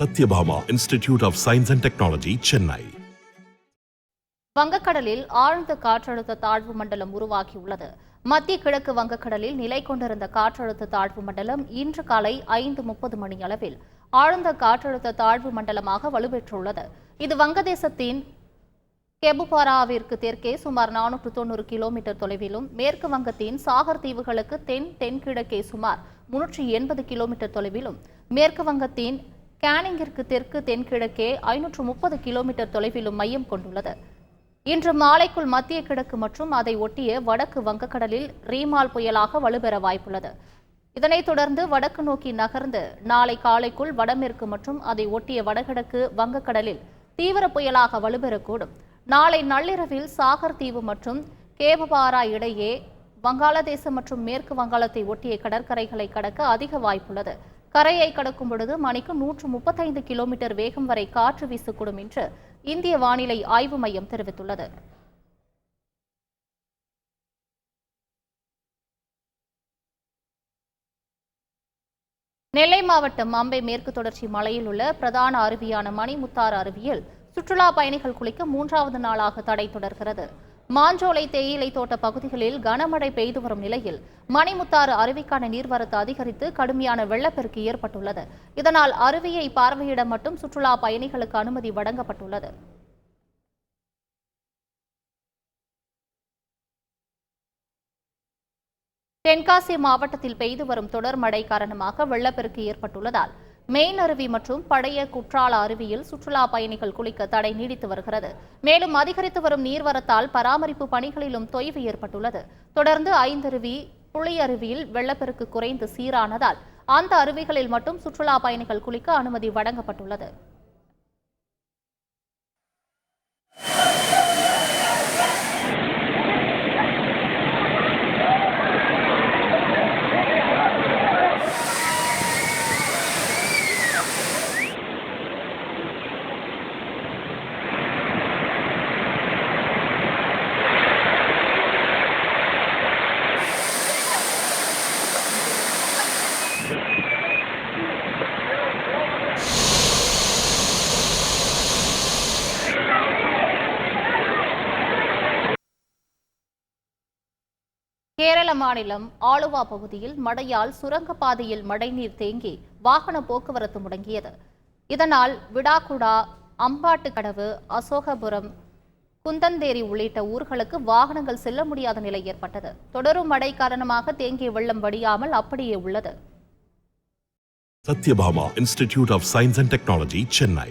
Sathyabama institute of science and technology Chennai. வங்கக்கடலில் ஆழ்ந்த காற்றழுத்த தாழ்வு மண்டலம் உருவாகியுள்ளது. மத்திய கிழக்கு வங்கக்கடலில் நிலை கொண்டிருந்த காற்றழுத்த தாழ்வு மண்டலம் இன்று காலை ஐந்து முப்பது மணி அளவில் ஆழ்ந்த காற்றழுத்த தாழ்வு மண்டலமாக வலுப்பெற்றுள்ளது. இது வங்கதேசத்தின் கெபுபாராவிற்கு தெற்கே சுமார் நானூற்று தொண்ணூறு கிலோமீட்டர் தொலைவிலும் மேற்கு வங்கத்தின் சாகர் தீவுகளுக்கு தென் தென்கிழக்கே சுமார் முன்னூற்றி எண்பது கிலோமீட்டர் தொலைவிலும் மேற்கு வங்கத்தின் கேனிங்கிற்கு தெற்கு தென்கிழக்கே ஐநூற்று முப்பது கிலோமீட்டர் தொலைவிலும் மையம் கொண்டுள்ளது. இன்று மாலைக்குள் மத்திய கிழக்கு மற்றும் அதை ஒட்டிய வடக்கு வங்கக்கடலில் ரீமால் புயலாக வலுப்பெற வாய்ப்புள்ளது. இதனைத் தொடர்ந்து வடக்கு நோக்கி நகர்ந்து நாளை காலைக்குள் வடமேற்கு மற்றும் அதை ஒட்டிய வடகிழக்கு வங்கக்கடலில் தீவிர புயலாக வலுப்பெறக்கூடும் நாளை நள்ளிரவில் சாகர் தீவு மற்றும் கேபபாரா இடையே வங்காளதேசம் மற்றும் மேற்கு வங்காளத்தை ஒட்டிய கடற்கரைகளை கடக்க அதிக வாய்ப்புள்ளது. கரையை கடக்கும் பொழுது மணிக்கு நூற்று முப்பத்தைந்து கிலோமீட்டர் வேகம் வரை காற்று வீசக்கூடும் என்று இந்திய வானிலை ஆய்வு மையம் தெரிவித்துள்ளது. நெல்லை மாவட்டம் அம்பை மேற்கு தொடர்ச்சி மலையில் உள்ள பிரதான அருவியான மணிமுத்தாறு அருவியில் சுற்றுலா பயணிகள் குளிக்க மூன்றாவது நாளாக தடை தொடர்கிறது. மாஞ்சோலை தேயிலை தோட்ட பகுதிகளில் கனமழை பெய்து வரும் நிலையில் மணிமுத்தாறு அருவிக்கான நீர்வரத்து அதிகரித்து கடுமையான வெள்ளப்பெருக்கு ஏற்பட்டுள்ளது. இதனால் அருவியை பார்வையிட மட்டும் சுற்றுலா பயணிகளுக்கு அனுமதி வழங்கப்பட்டுள்ளது. தென்காசி மாவட்டத்தில் பெய்து வரும் தொடர் மழை காரணமாக வெள்ளப்பெருக்கு ஏற்பட்டுள்ளதால் மெயின் அருவி மற்றும் பழைய குற்றால அருவியில் சுற்றுலா பயணிகள் குளிக்க தடை நீடித்து வருகிறது. மேலும் அதிகரித்து வரும் நீர்வரத்தால் பராமரிப்பு பணிகளிலும் தொய்வு ஏற்பட்டுள்ளது. தொடர்ந்து ஐந்தருவி புளி அருவியில் வெள்ளப்பெருக்கு குறைந்து சீரானதால் அந்த அருவிகளில் மட்டும் சுற்றுலா பயணிகள் குளிக்க அனுமதி வழங்கப்பட்டுள்ளது. கேரள மாநிலம் ஆலுவா பகுதியில் மழையால் சுரங்கப்பாதையில் மழைநீர் தேங்கி வாகன போக்குவரத்து முடங்கியது. இதனால் விடாக்குடா அம்பாட்டுக்கடவு அசோகபுரம் குந்தந்தேரி உள்ளிட்ட ஊர்களுக்கு வாகனங்கள் செல்ல முடியாத நிலை ஏற்பட்டது. தொடரும் மழை காரணமாக தேங்கிய வெள்ளம் வடியாமல் அப்படியே உள்ளது. Sathyabama institute of science and technology Chennai.